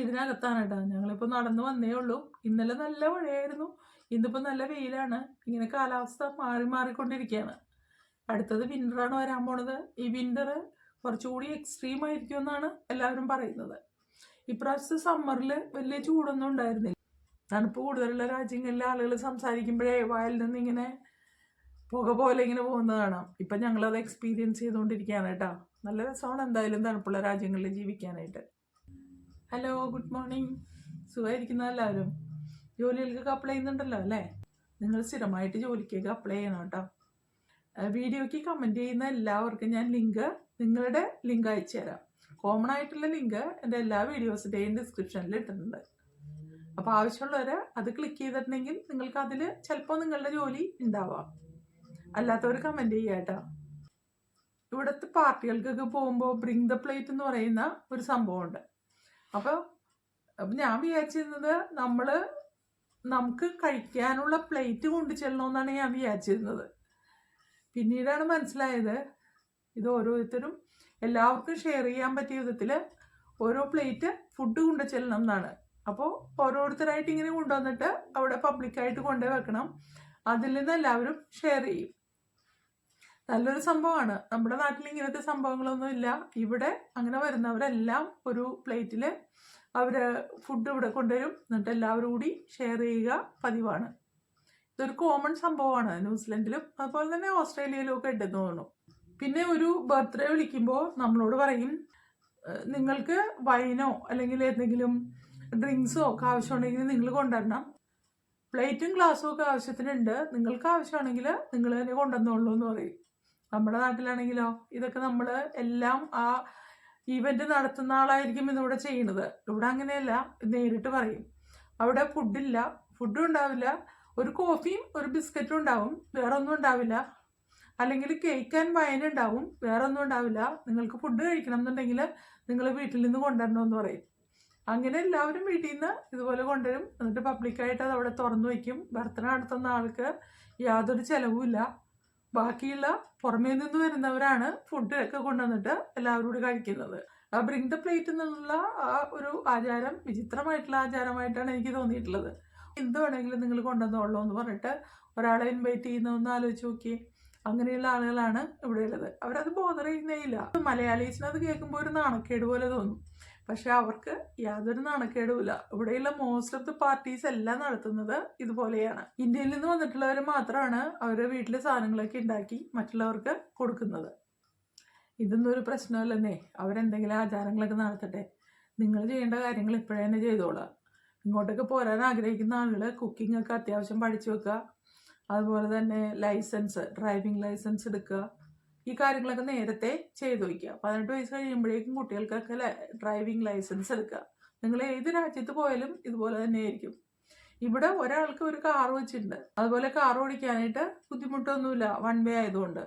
വീടിനകത്താണ് കേട്ടോ. ഞങ്ങളിപ്പോൾ നടന്നു വന്നേ ഉള്ളൂ. ഇന്നലെ നല്ല മഴയായിരുന്നു. ഇന്നിപ്പോൾ നല്ല വെയിലാണ്. ഇങ്ങനെ കാലാവസ്ഥ മാറി മാറിക്കൊണ്ടിരിക്കുകയാണ്. അടുത്തത് വിന്ററാണ് വരാൻ പോണത്. ഈ വിന്റർ കുറച്ചുകൂടി എക്സ്ട്രീം ആയിരിക്കും എന്നാണ് എല്ലാവരും പറയുന്നത്. ഇപ്രാവശ്യത്തെ സമ്മറിൽ വലിയ ചൂടൊന്നും ഉണ്ടായിരുന്നില്ല. തണുപ്പ് കൂടുതലുള്ള രാജ്യങ്ങളിലെ ആളുകൾ സംസാരിക്കുമ്പോഴേ വായിൽ നിന്ന് ഇങ്ങനെ പുക പോലെ ഇങ്ങനെ പോകുന്നത് കാണാം. ഇപ്പം ഞങ്ങളത് എക്സ്പീരിയൻസ് ചെയ്തുകൊണ്ടിരിക്കുകയാണ് കേട്ടോ. നല്ല രസമാണ് എന്തായാലും തണുപ്പുള്ള രാജ്യങ്ങളിൽ ജീവിക്കാനായിട്ട്. ഹലോ ഗുഡ് മോർണിംഗ് സുഖമായിരിക്കുന്ന എല്ലാവരും? ജോലികൾക്കൊക്കെ അപ്ലൈ ചെയ്യുന്നുണ്ടല്ലോ അല്ലേ? നിങ്ങൾ സ്ഥിരമായിട്ട് ജോലിക്കൊക്കെ അപ്ലൈ ചെയ്യണം കേട്ടോ. വീഡിയോയ്ക്ക് കമന്റ് ചെയ്യുന്ന എല്ലാവർക്കും ഞാൻ ലിങ്ക് നിങ്ങളുടെ ലിങ്ക് അയച്ചു തരാം. കോമൺ ആയിട്ടുള്ള ലിങ്ക് എന്റെ എല്ലാ വീഡിയോസിന്റെയും ഡിസ്ക്രിപ്ഷനിൽ ഇട്ടിട്ടുണ്ട്. അപ്പോൾ ആവശ്യമുള്ളവർ അത് ക്ലിക്ക് ചെയ്തിട്ടുണ്ടെങ്കിൽ നിങ്ങൾക്ക് അതിൽ ചിലപ്പോൾ നിങ്ങളുടെ ജോലി ഉണ്ടാവാം. അല്ലാത്തവർ കമന്റ് ചെയ്യുക കേട്ടോ. ഇവിടുത്തെ പാർട്ടികൾക്കൊക്കെ പോകുമ്പോൾ ബ്രിങ് ദ പ്ലേറ്റ് എന്ന് പറയുന്ന ഒരു സംഭവമുണ്ട്. അപ്പോൾ അപ്പം ഞാൻ വിചാരിച്ചിരുന്നത് നമ്മൾ നമുക്ക് കഴിക്കാനുള്ള പ്ലേറ്റ് കൊണ്ടു ചെല്ലണമെന്നാണ് ഞാൻ വിചാരിച്ചിരുന്നത്. പിന്നീടാണ് മനസ്സിലായത് ഇത് ഓരോരുത്തരും എല്ലാവർക്കും ഷെയർ ചെയ്യാൻ പറ്റിയ വിധത്തിൽ ഓരോ പ്ലേറ്റ് ഫുഡ് കൊണ്ടു ചെല്ലണം എന്നാണ്. അപ്പോൾ ഓരോരുത്തരായിട്ട് ഇങ്ങനെ കൊണ്ടുവന്നിട്ട് അവിടെ പബ്ലിക്കായിട്ട് കൊണ്ടുപോയി വെക്കണം. അതിൽ നിന്ന് എല്ലാവരും ഷെയർ ചെയ്യും. നല്ലൊരു സംഭവമാണ്. നമ്മുടെ നാട്ടിൽ ഇങ്ങനത്തെ സംഭവങ്ങളൊന്നും ഇല്ല. ഇവിടെ അങ്ങനെ വരുന്നവരെല്ലാം ഒരു പ്ലേറ്റിൽ അവർ ഫുഡ് ഇവിടെ കൊണ്ടുവരും. എന്നിട്ട് എല്ലാവരും കൂടി ഷെയർ ചെയ്യുക പതിവാണ്. ഇതൊരു കോമൺ സംഭവമാണ് ന്യൂസിലൻഡിലും. അതുപോലെ തന്നെ ഓസ്ട്രേലിയയിലും ഒക്കെ ഉണ്ടെന്ന് തോന്നുന്നു. പിന്നെ ഒരു ബർത്ത്ഡേ വിളിക്കുമ്പോൾ നമ്മളോട് പറയും നിങ്ങൾക്ക് വൈനോ അല്ലെങ്കിൽ എന്തെങ്കിലും ഡ്രിങ്ക്സോ ഒക്കെ ആവശ്യമുണ്ടെങ്കിൽ നിങ്ങൾ കൊണ്ടുവരണം. പ്ലേറ്റും ഗ്ലാസ്സും ഒക്കെ ആവശ്യത്തിനുണ്ട്. നിങ്ങൾക്ക് ആവശ്യമാണെങ്കിൽ നിങ്ങൾ തന്നെ കൊണ്ടുവന്നോളൂ എന്ന് പറയും. നമ്മുടെ നാട്ടിലാണെങ്കിലോ ഇതൊക്കെ നമ്മൾ എല്ലാം ആ ഈവന്റ് നടത്തുന്ന ആളായിരിക്കും ഇതിവിടെ ചെയ്യുന്നത് ഇവിടെ അങ്ങനെയല്ല നേരിട്ട് പറയും. അവിടെ ഫുഡില്ല ഫുഡും ഉണ്ടാവില്ല. ഒരു കോഫിയും ഒരു ബിസ്ക്കറ്റും ഉണ്ടാവും. വേറെ ഒന്നും ഉണ്ടാവില്ല. അല്ലെങ്കിൽ കേക്ക് ആൻഡ് വൈൻ ഉണ്ടാവും. വേറെ ഒന്നും ഉണ്ടാവില്ല. നിങ്ങൾക്ക് ഫുഡ് കഴിക്കണം എന്നുണ്ടെങ്കിൽ നിങ്ങൾ വീട്ടിൽ നിന്ന് കൊണ്ടുവരണമെന്ന് പറയും. അങ്ങനെ എല്ലാവരും വീട്ടിൽ നിന്ന് ഇതുപോലെ കൊണ്ടുവരും. എന്നിട്ട് പബ്ലിക്കായിട്ട് അത് അവിടെ തുറന്നു വയ്ക്കും. ബർത്ത്ഡേ നടത്തുന്ന ആൾക്ക് യാതൊരു ചെലവുമില്ല. ബാക്കിയുള്ള പുറമേ നിന്ന് വരുന്നവരാണ് ഫുഡൊക്കെ കൊണ്ടുവന്നിട്ട് എല്ലാവരും കൂടി കഴിക്കുന്നത്. ആ ബ്രിങ് ദ പ്ലേറ്റ് എന്നുള്ള ആ ഒരു ആചാരം വിചിത്രമായിട്ടുള്ള ആചാരമായിട്ടാണ് എനിക്ക് തോന്നിയിട്ടുള്ളത്. എന്ത് വേണമെങ്കിലും നിങ്ങൾ കൊണ്ടുവന്നോളൂ എന്ന് പറഞ്ഞിട്ട് ഒരാളെ ഇൻവൈറ്റ് ചെയ്യുന്നതെന്ന് ആലോചിച്ച് നോക്കി അങ്ങനെയുള്ള ആളുകളാണ് ഇവിടെയുള്ളത് അവരത് ബോധർ ചെയ്യുന്നേ ഇല്ല. മലയാളീസിന് അത് കേൾക്കുമ്പോൾ ഒരു നാണക്കേട് പോലെ തോന്നും. പക്ഷെ അവർക്ക് യാതൊരു നാണക്കേടുമില്ല. ഇവിടെയുള്ള മോസ്റ്റ് ഓഫ് ദി പാർട്ടീസ് എല്ലാം നടത്തുന്നത് ഇതുപോലെയാണ്. ഇന്ത്യയിൽ നിന്ന് വന്നിട്ടുള്ളവർ മാത്രമാണ് അവരുടെ വീട്ടിലെ സാധനങ്ങളൊക്കെ ഉണ്ടാക്കി മറ്റുള്ളവർക്ക് കൊടുക്കുന്നത്. ഇതൊന്നും ഒരു പ്രശ്നമല്ലെന്നേ. അവരെന്തെങ്കിലും ആചാരങ്ങളൊക്കെ നടത്തട്ടെ. നിങ്ങൾ ചെയ്യേണ്ട കാര്യങ്ങൾ ഇപ്പോഴേ തന്നെ ചെയ്തോളാം ഇങ്ങോട്ടൊക്കെ പോരാൻ ആഗ്രഹിക്കുന്ന ആളുകൾ കുക്കിംഗ് ഒക്കെ അത്യാവശ്യം പഠിച്ചു വെക്കുക. അതുപോലെ തന്നെ ലൈസൻസ് ഡ്രൈവിംഗ് ലൈസൻസ് എടുക്കുക. ഈ കാര്യങ്ങളൊക്കെ നേരത്തെ ചെയ്തു വയ്ക്കുക പതിനെട്ട് വയസ്സ് കഴിയുമ്പോഴേക്കും കുട്ടികൾക്കൊക്കെ ഡ്രൈവിംഗ് ലൈസൻസ് എടുക്കുക. നിങ്ങൾ ഏത് രാജ്യത്ത് പോയാലും ഇതുപോലെ തന്നെ ആയിരിക്കും. ഇവിടെ ഒരാൾക്ക് ഒരു കാർ വെച്ചിട്ടുണ്ട്. അതുപോലെ കാർ ഓടിക്കാനായിട്ട് ബുദ്ധിമുട്ടൊന്നുമില്ല. വൺ വേ ആയതുകൊണ്ട്.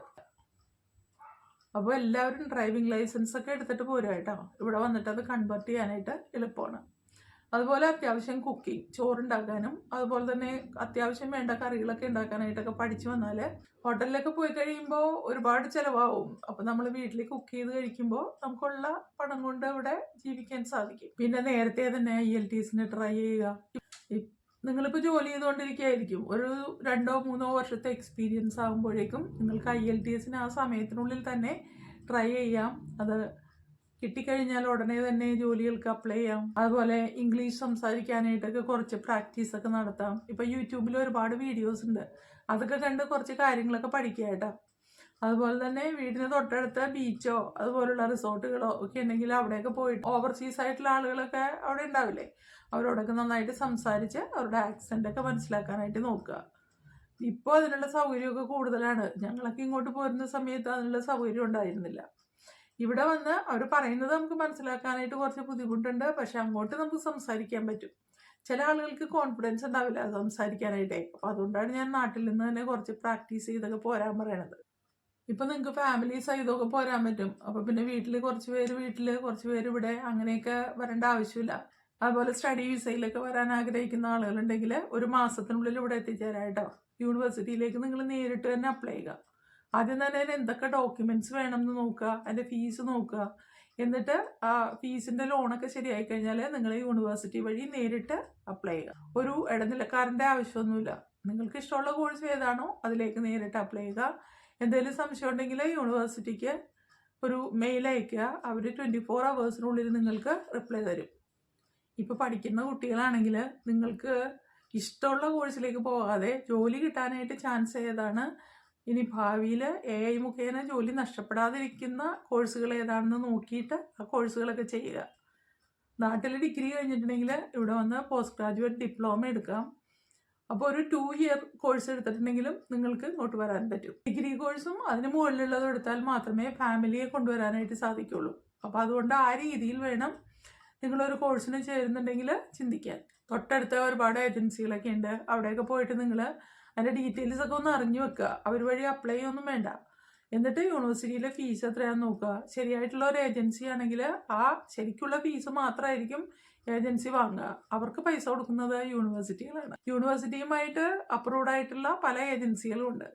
അപ്പോൾ എല്ലാവരും ഡ്രൈവിംഗ് ലൈസൻസ് ഒക്കെ എടുത്തിട്ട് പോരുക കേട്ടോ. ഇവിടെ വന്നിട്ട് അത് കൺവേർട്ട് ചെയ്യാനായിട്ട് എളുപ്പമാണ്. അതുപോലെ അത്യാവശ്യം കുക്കിംഗ് ചോറുണ്ടാക്കാനും അതുപോലെ തന്നെ അത്യാവശ്യം വേണ്ട കറികളൊക്കെ ഉണ്ടാക്കാനായിട്ടൊക്കെ പഠിച്ചു വന്നാൽ ഹോട്ടലിലൊക്കെ പോയി കഴിയുമ്പോൾ ഒരുപാട് ചിലവാകും അപ്പം നമ്മൾ വീട്ടിൽ കുക്ക് ചെയ്ത് കഴിക്കുമ്പോൾ നമുക്കുള്ള പണം കൊണ്ട് ഇവിടെ ജീവിക്കാൻ സാധിക്കും. പിന്നെ നേരത്തെ തന്നെ ഐ എൽ ടിസിന് ട്രൈ ചെയ്യുക. ഇ- നിങ്ങളിപ്പോൾ ജോലി ചെയ്തുകൊണ്ടിരിക്കുകയായിരിക്കും. ഒരു രണ്ടോ മൂന്നോ വർഷത്തെ എക്സ്പീരിയൻസ് ആകുമ്പോഴേക്കും നിങ്ങൾക്ക് ഐ എൽ ടി എസിന് ആ സമയത്തിനുള്ളിൽ തന്നെ ട്രൈ ചെയ്യാം. അത് കിട്ടിക്കഴിഞ്ഞാൽ ഉടനെ തന്നെ ജോലികൾക്ക് അപ്ലൈ ചെയ്യാം. അതുപോലെ ഇംഗ്ലീഷ് സംസാരിക്കാനായിട്ടൊക്കെ കുറച്ച് പ്രാക്ടീസ് ഒക്കെ നടത്താം. ഇപ്പം യൂട്യൂബിൽ ഒരുപാട് വീഡിയോസ് ഉണ്ട്. അതൊക്കെ കണ്ട് കുറച്ച് കാര്യങ്ങളൊക്കെ പഠിക്കുക കേട്ടോ. അതുപോലെ തന്നെ വീടിന് തൊട്ടടുത്ത ബീച്ചോ അതുപോലുള്ള റിസോർട്ടുകളോ ഒക്കെ ഉണ്ടെങ്കിൽ അവിടെയൊക്കെ പോയിട്ട് ഓവർസീസ് ആയിട്ടുള്ള ആളുകളൊക്കെ അവിടെ ഉണ്ടാവില്ലേ? അവരോടൊക്കെ നന്നായിട്ട് സംസാരിച്ച് അവരുടെ ആക്സെന്റ് ഒക്കെ മനസ്സിലാക്കാനായിട്ട് നോക്കുക. ഇപ്പോൾ അതിനുള്ള സൗകര്യമൊക്കെ കൂടുതലാണ്. ഞങ്ങളൊക്കെ ഇങ്ങോട്ട് പോരുന്ന സമയത്ത് അതിനുള്ള സൗകര്യം ഉണ്ടായിരുന്നില്ല. ഇവിടെ വന്ന് അവർ പറയുന്നത് നമുക്ക് മനസ്സിലാക്കാനായിട്ട് കുറച്ച് ബുദ്ധിമുട്ടുണ്ട്. പക്ഷെ അങ്ങോട്ട് നമുക്ക് സംസാരിക്കാൻ പറ്റും. ചില ആളുകൾക്ക് കോൺഫിഡൻസ് ഉണ്ടാവില്ല സംസാരിക്കാനായിട്ടേ. അപ്പോൾ അതുകൊണ്ടാണ് ഞാൻ നാട്ടിൽ നിന്ന് തന്നെ കുറച്ച് പ്രാക്ടീസ് ചെയ്തൊക്കെ പോരാൻ പറയണത്. ഇപ്പം നിങ്ങൾക്ക് ഫാമിലി സഹിതമൊക്കെ പോരാൻ പറ്റും. അപ്പോൾ പിന്നെ വീട്ടിൽ കുറച്ച് പേര് വീട്ടിൽ കുറച്ച് പേര് ഇവിടെ അങ്ങനെയൊക്കെ വരേണ്ട ആവശ്യമില്ല. അതുപോലെ സ്റ്റഡി വിസയിലൊക്കെ വരാൻ ആഗ്രഹിക്കുന്ന ആളുകളുണ്ടെങ്കിൽ ഒരു മാസത്തിനുള്ളിൽ ഇവിടെ എത്തിച്ചേരാട്ടോ യൂണിവേഴ്സിറ്റിയിലേക്ക് നിങ്ങൾ നേരിട്ട് തന്നെ അപ്ലൈ ചെയ്യുക. ആദ്യം തന്നെ അതിന് എന്തൊക്കെ ഡോക്യുമെന്റ്സ് വേണം എന്ന് നോക്കുക അതിന്റെ ഫീസ് നോക്കുക. എന്നിട്ട് ആ ഫീസിന്റെ ലോണൊക്കെ ശരിയായി കഴിഞ്ഞാൽ നിങ്ങൾ യൂണിവേഴ്സിറ്റി വഴി നേരിട്ട് അപ്ലൈ ചെയ്യുക. ഒരു ഇടനിലക്കാരന്റെ ആവശ്യമൊന്നുമില്ല. നിങ്ങൾക്ക് ഇഷ്ടമുള്ള കോഴ്സ് ഏതാണോ അതിലേക്ക് നേരിട്ട് അപ്ലൈ ചെയ്യുക. എന്തെങ്കിലും സംശയം ഉണ്ടെങ്കിൽ യൂണിവേഴ്സിറ്റിക്ക് ഒരു മെയിൽ അയക്കുക അവർ ട്വന്റി ഫോർ അവേഴ്സിനുള്ളിൽ നിങ്ങൾക്ക് റിപ്ലൈ തരും. ഇപ്പോൾ പഠിക്കുന്ന കുട്ടികളാണെങ്കിൽ നിങ്ങൾക്ക് ഇഷ്ടമുള്ള കോഴ്സിലേക്ക് പോകാതെ ജോലി കിട്ടാനായിട്ട് ചാൻസ് ഏതാണ്? ഇനി ഭാവിയിൽ എ ഐ മുഖേന ജോലി നഷ്ടപ്പെടാതിരിക്കുന്ന കോഴ്സുകൾ ഏതാണെന്ന് നോക്കിയിട്ട് ആ കോഴ്സുകളൊക്കെ ചെയ്യുക. നാട്ടിൽ ഡിഗ്രി കഴിഞ്ഞിട്ടുണ്ടെങ്കിൽ ഇവിടെ വന്ന് പോസ്റ്റ് ഗ്രാജുവേറ്റ് ഡിപ്ലോമ എടുക്കാം. അപ്പോൾ ഒരു ടു ഇയർ കോഴ്സ് എടുത്തിട്ടുണ്ടെങ്കിലും നിങ്ങൾക്ക് ഇങ്ങോട്ട് വരാൻ പറ്റും. ഡിഗ്രി കോഴ്സും അതിന് മുകളിലുള്ളതും എടുത്താൽ മാത്രമേ ഫാമിലിയെ കൊണ്ടുവരാനായിട്ട് സാധിക്കുള്ളൂ. അപ്പോൾ അതുകൊണ്ട് ആ രീതിയിൽ വേണം നിങ്ങളൊരു കോഴ്സിന് ചേരുന്നുണ്ടെങ്കിൽ ചിന്തിക്കാൻ. തൊട്ടടുത്ത ഒരുപാട് ഏജൻസികളൊക്കെ ഉണ്ട്. അവിടെയൊക്കെ പോയിട്ട് നിങ്ങൾ അതിന്റെ ഡീറ്റെയിൽസ് ഒക്കെ ഒന്ന് അറിഞ്ഞു വെക്കുക. അവർ വഴി അപ്ലൈ ഒന്നും വേണ്ട. എന്നിട്ട് യൂണിവേഴ്സിറ്റിയിലെ ഫീസ് എത്രയാന്ന് നോക്കുക. ശരിയായിട്ടുള്ള ഒരു ഏജൻസി ആണെങ്കിൽ ആ ശരിക്കുള്ള ഫീസ് മാത്രമായിരിക്കും ഏജൻസി വാങ്ങുക. അവർക്ക് പൈസ കൊടുക്കുന്നത് യൂണിവേഴ്സിറ്റികളാണ് യൂണിവേഴ്സിറ്റിയുമായിട്ട് അപ്രൂവ്ഡ് ആയിട്ടുള്ള പല ഏജൻസികളും ഉണ്ട്.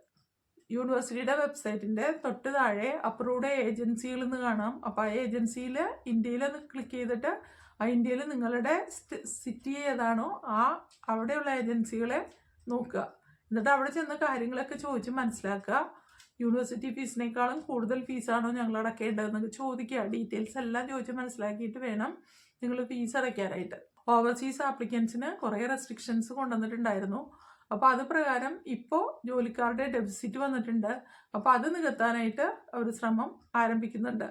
യൂണിവേഴ്സിറ്റിയുടെ വെബ്സൈറ്റിന്റെ തൊട്ട് താഴെ അപ്രൂവ്ഡ് ഏജൻസികൾ എന്ന് കാണാം. അപ്പോൾ ആ ഏജൻസിയിൽ ഇന്ത്യയിൽ ക്ലിക്ക് ചെയ്തിട്ട് ആ ഇന്ത്യയിൽ നിങ്ങളുടെ സിറ്റി ഏതാണോ ആ അവിടെയുള്ള ഏജൻസികളെ നോക്കുക. എന്നിട്ട് അവിടെ ചെന്ന് കാര്യങ്ങളൊക്കെ ചോദിച്ച് മനസ്സിലാക്കുക. യൂണിവേഴ്സിറ്റി ഫീസിനേക്കാളും കൂടുതൽ ഫീസാണോ ഞങ്ങൾ അടക്കേണ്ടതെന്നൊക്കെ ചോദിക്കുക. ഡീറ്റെയിൽസ് എല്ലാം ചോദിച്ച് മനസ്സിലാക്കിയിട്ട് വേണം നിങ്ങൾ ഫീസ് അടയ്ക്കാനായിട്ട്. ഓവർസീസ് ആപ്ലിക്കൻസിന് കുറേ റെസ്ട്രിക്ഷൻസ് കൊണ്ടുവന്നിട്ടുണ്ടായിരുന്നു. അപ്പോൾ അത് പ്രകാരം ഇപ്പോൾ ജോലിക്കാരുടെ ഡെഫിസിറ്റ് വന്നിട്ടുണ്ട്. അപ്പോൾ അത് നികത്താനായിട്ട് ഒരു ശ്രമം ആരംഭിക്കുന്നുണ്ട്.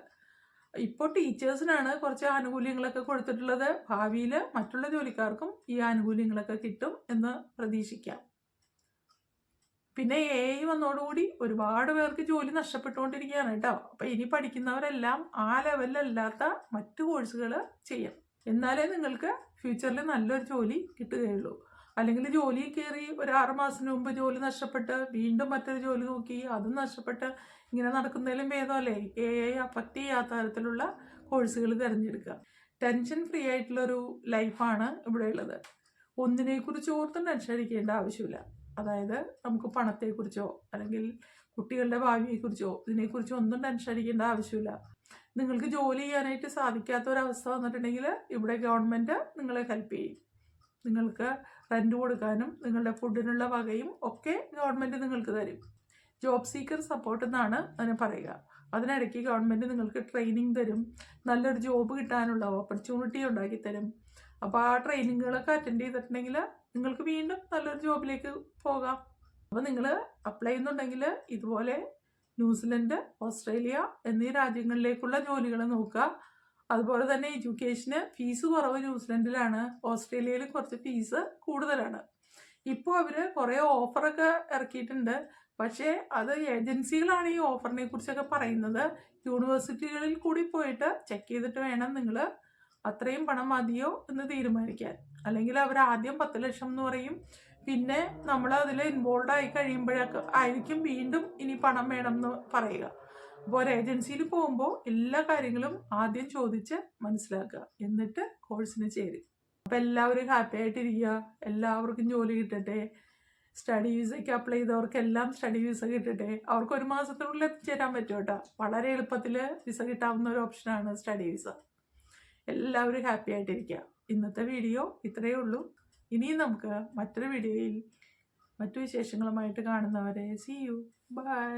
ഇപ്പോൾ ടീച്ചേഴ്സിനാണ് കുറച്ച് ആനുകൂല്യങ്ങളൊക്കെ കൊടുത്തിട്ടുള്ളത്. ഭാവിയിൽ മറ്റുള്ള ജോലിക്കാർക്കും ഈ ആനുകൂല്യങ്ങളൊക്കെ കിട്ടും എന്ന് പ്രതീക്ഷിക്കാം. പിന്നെ എ ഐ വന്നതോടുകൂടി ഒരുപാട് പേർക്ക് ജോലി നഷ്ടപ്പെട്ടുകൊണ്ടിരിക്കുകയാണ് കേട്ടോ. അപ്പോൾ ഇനി പഠിക്കുന്നവരെല്ലാം ആ ലെവലിലല്ലാത്ത മറ്റു കോഴ്സുകൾ ചെയ്യാം. എന്നാലേ നിങ്ങൾക്ക് ഫ്യൂച്ചറിൽ നല്ലൊരു ജോലി കിട്ടുകയുള്ളൂ. അല്ലെങ്കിൽ ജോലി കയറി ഒരു ആറ് മാസത്തിന് മുമ്പ് ജോലി നഷ്ടപ്പെട്ട് വീണ്ടും മറ്റൊരു ജോലി നോക്കി അതും നഷ്ടപ്പെട്ട് ഇങ്ങനെ നടക്കുന്നതിലും ഭേദമല്ലേ? എ ഐ അഫക്റ്റ് ചെയ്യാത്ത തരത്തിലുള്ള കോഴ്സുകൾ തിരഞ്ഞെടുക്കുക. ടെൻഷൻ ഫ്രീ ആയിട്ടുള്ളൊരു ലൈഫാണ് ഇവിടെ ഉള്ളത്. ഒന്നിനെക്കുറിച്ച് ഓർത്തും ടെൻഷൻ അടിക്കേണ്ട ആവശ്യമില്ല. അതായത് നമുക്ക് പണത്തെക്കുറിച്ചോ അല്ലെങ്കിൽ കുട്ടികളുടെ ഭാവിയെക്കുറിച്ചോ ഇതിനെക്കുറിച്ചോ ഒന്നും ടെൻഷൻ അടിക്കേണ്ട ആവശ്യമില്ല. നിങ്ങൾക്ക് ജോലി ചെയ്യാനായിട്ട് സാധിക്കാത്ത ഒരവസ്ഥ വന്നിട്ടുണ്ടെങ്കിൽ ഇവിടെ ഗവൺമെന്റ് നിങ്ങളെ ഹെൽപ്പ് ചെയ്യും. നിങ്ങൾക്ക് റെന്റ് കൊടുക്കാനും നിങ്ങളുടെ ഫുഡിനുള്ള വകയും ഒക്കെ ഗവൺമെന്റ് നിങ്ങൾക്ക് തരും. ജോബ് സീക്കർ സപ്പോർട്ട് എന്നാണ് അതിനെ പറയുക. അതിനിടയ്ക്ക് ഗവൺമെന്റ് നിങ്ങൾക്ക് ട്രെയിനിങ് തരും. നല്ലൊരു ജോബ് കിട്ടാനുള്ള ഓപ്പർച്യൂണിറ്റി ഉണ്ടാക്കി തരും അപ്പോൾ ആ ട്രെയിനിങ്ങുകളൊക്കെ അറ്റൻഡ് ചെയ്തിട്ടുണ്ടെങ്കിൽ നിങ്ങൾക്ക് വീണ്ടും നല്ലൊരു ജോബിലേക്ക് പോകാം. അപ്പോൾ നിങ്ങൾ അപ്ലൈ ചെയ്യുന്നുണ്ടെങ്കിൽ ഇതുപോലെ ന്യൂസിലൻഡ് ഓസ്ട്രേലിയ എന്നീ രാജ്യങ്ങളിലേക്കുള്ള ജോലികൾ നോക്കുക. അതുപോലെ തന്നെ എഡ്യൂക്കേഷന് ഫീസ് കുറവ് ന്യൂസിലൻഡിലാണ് ഓസ്ട്രേലിയയിൽ കുറച്ച് ഫീസ് കൂടുതലാണ്. ഇപ്പോൾ അവർ കുറേ ഓഫറൊക്കെ ഇറക്കിയിട്ടുണ്ട്. പക്ഷേ അത് ഏജൻസികളാണ് ഈ ഓഫറിനെ കുറിച്ചൊക്കെ പറയുന്നത്. യൂണിവേഴ്സിറ്റികളിൽ കൂടി പോയിട്ട് ചെക്ക് ചെയ്തിട്ട് വേണം നിങ്ങൾ അത്രയും പണം മതിയോ എന്ന് തീരുമാനിക്കാൻ. അല്ലെങ്കിൽ അവർ ആദ്യം പത്ത് ലക്ഷം എന്ന് പറയും. പിന്നെ നമ്മൾ അതിൽ ഇൻവോൾവ് ആയി കഴിയുമ്പോഴൊക്കെ ആയിരിക്കും വീണ്ടും ഇനി പണം വേണം എന്ന് പറയുക. അപ്പോൾ ഒരു ഏജൻസിയിൽ പോകുമ്പോൾ എല്ലാ കാര്യങ്ങളും ആദ്യം ചോദിച്ച് മനസ്സിലാക്കുക. എന്നിട്ട് കോഴ്സിന് ചേരും. അപ്പോൾ എല്ലാവരും ഹാപ്പി ആയിട്ടിരിക്കുക. എല്ലാവർക്കും ജോലി കിട്ടട്ടെ. സ്റ്റഡി വിസയ്ക്ക് അപ്ലൈ ചെയ്തവർക്കെല്ലാം സ്റ്റഡി വിസ കിട്ടട്ടെ. അവർക്ക് ഒരു മാസത്തിനുള്ളിൽ എത്തിച്ചേരാൻ പറ്റും കേട്ടോ. വളരെ എളുപ്പത്തിൽ വിസ കിട്ടാവുന്ന ഒരു ഓപ്ഷനാണ് സ്റ്റഡി വിസ എല്ലാവരും ഹാപ്പി ആയിട്ടിരിക്കുക ഇന്നത്തെ വീഡിയോ ഇത്രയേ ഉള്ളൂ. ഇനിയും നമുക്ക് മറ്റൊരു വീഡിയോയിൽ മറ്റു വിശേഷങ്ങളുമായിട്ട് കാണുന്നവരെ സി യു ബൈ